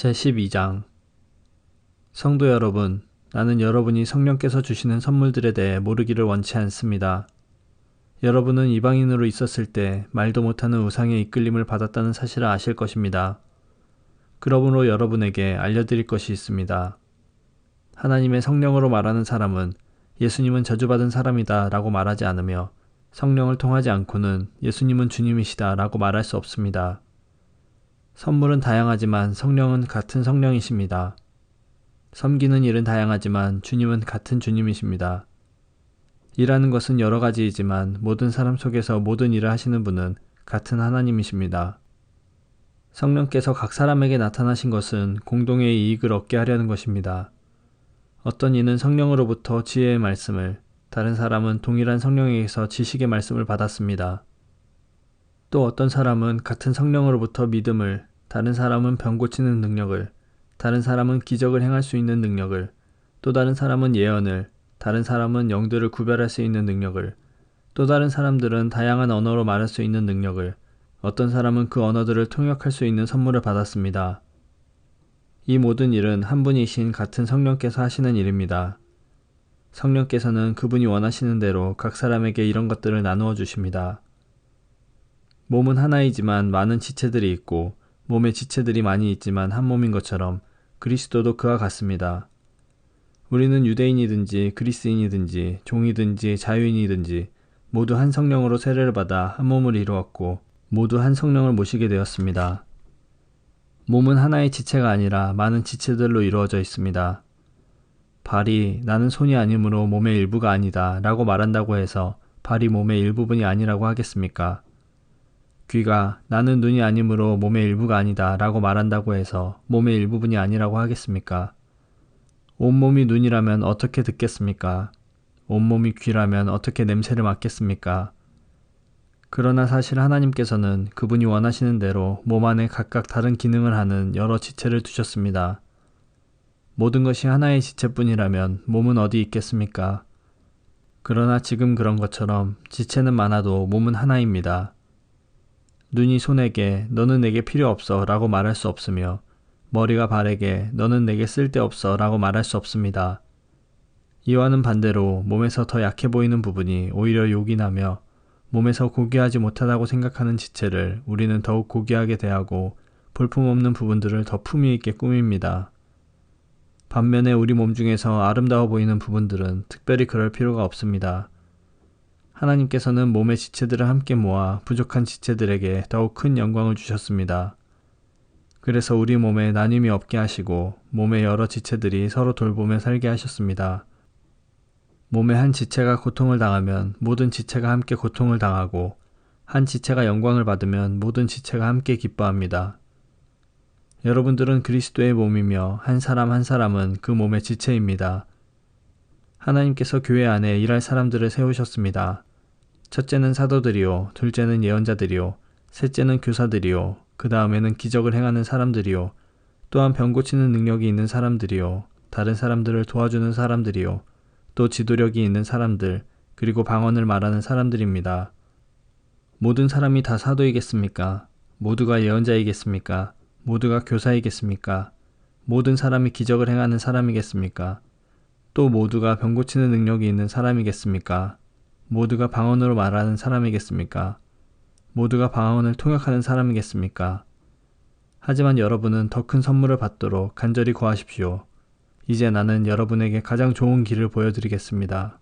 제12장 성도 여러분, 나는 여러분이 성령께서 주시는 선물들에 대해 모르기를 원치 않습니다. 여러분은 이방인으로 있었을 때 말도 못하는 우상의 이끌림을 받았다는 사실을 아실 것입니다. 그러므로 여러분에게 알려드릴 것이 있습니다. 하나님의 성령으로 말하는 사람은 예수님은 저주받은 사람이다 라고 말하지 않으며 성령을 통하지 않고는 예수님은 주님이시다 라고 말할 수 없습니다. 선물은 다양하지만 성령은 같은 성령이십니다. 섬기는 일은 다양하지만 주님은 같은 주님이십니다. 일하는 것은 여러 가지이지만 모든 사람 속에서 모든 일을 하시는 분은 같은 하나님이십니다. 성령께서 각 사람에게 나타나신 것은 공동의 이익을 얻게 하려는 것입니다. 어떤 이는 성령으로부터 지혜의 말씀을, 다른 사람은 동일한 성령에게서 지식의 말씀을 받았습니다. 또 어떤 사람은 같은 성령으로부터 믿음을, 다른 사람은 병 고치는 능력을, 다른 사람은 기적을 행할 수 있는 능력을, 또 다른 사람은 예언을, 다른 사람은 영들을 구별할 수 있는 능력을, 또 다른 사람들은 다양한 언어로 말할 수 있는 능력을, 어떤 사람은 그 언어들을 통역할 수 있는 선물을 받았습니다. 이 모든 일은 한 분이신 같은 성령께서 하시는 일입니다. 성령께서는 그분이 원하시는 대로 각 사람에게 이런 것들을 나누어 주십니다. 몸은 하나이지만 많은 지체들이 있고 몸의 지체들이 많이 있지만 한 몸인 것처럼 그리스도도 그와 같습니다. 우리는 유대인이든지 그리스인이든지 종이든지 자유인이든지 모두 한 성령으로 세례를 받아 한 몸을 이루었고 모두 한 성령을 모시게 되었습니다. 몸은 하나의 지체가 아니라 많은 지체들로 이루어져 있습니다. 발이 나는 손이 아니므로 몸의 일부가 아니다 라고 말한다고 해서 발이 몸의 일부분이 아니라고 하겠습니까? 귀가 나는 눈이 아니므로 몸의 일부가 아니다 라고 말한다고 해서 몸의 일부분이 아니라고 하겠습니까? 온몸이 눈이라면 어떻게 듣겠습니까? 온몸이 귀라면 어떻게 냄새를 맡겠습니까? 그러나 사실 하나님께서는 그분이 원하시는 대로 몸 안에 각각 다른 기능을 하는 여러 지체를 두셨습니다. 모든 것이 하나의 지체뿐이라면 몸은 어디 있겠습니까? 그러나 지금 그런 것처럼 지체는 많아도 몸은 하나입니다. 눈이 손에게 너는 내게 필요 없어 라고 말할 수 없으며 머리가 발에게 너는 내게 쓸데없어 라고 말할 수 없습니다. 이와는 반대로 몸에서 더 약해 보이는 부분이 오히려 욕이 나며 몸에서 고귀하지 못하다고 생각하는 지체를 우리는 더욱 고귀하게 대하고 볼품없는 부분들을 더 품위 있게 꾸밉니다. 반면에 우리 몸 중에서 아름다워 보이는 부분들은 특별히 그럴 필요가 없습니다. 하나님께서는 몸의 지체들을 함께 모아 부족한 지체들에게 더욱 큰 영광을 주셨습니다. 그래서 우리 몸에 나눔이 없게 하시고 몸의 여러 지체들이 서로 돌보며 살게 하셨습니다. 몸의 한 지체가 고통을 당하면 모든 지체가 함께 고통을 당하고 한 지체가 영광을 받으면 모든 지체가 함께 기뻐합니다. 여러분들은 그리스도의 몸이며 한 사람 한 사람은 그 몸의 지체입니다. 하나님께서 교회 안에 일할 사람들을 세우셨습니다. 첫째는 사도들이요, 둘째는 예언자들이요, 셋째는 교사들이요, 그 다음에는 기적을 행하는 사람들이요, 또한 병 고치는 능력이 있는 사람들이요, 다른 사람들을 도와주는 사람들이요, 또 지도력이 있는 사람들, 그리고 방언을 말하는 사람들입니다. 모든 사람이 다 사도이겠습니까? 모두가 예언자이겠습니까? 모두가 교사이겠습니까? 모든 사람이 기적을 행하는 사람이겠습니까? 또 모두가 병 고치는 능력이 있는 사람이겠습니까? 모두가 방언으로 말하는 사람이겠습니까? 모두가 방언을 통역하는 사람이겠습니까? 하지만 여러분은 더 큰 선물을 받도록 간절히 구하십시오. 이제 나는 여러분에게 가장 좋은 길을 보여드리겠습니다.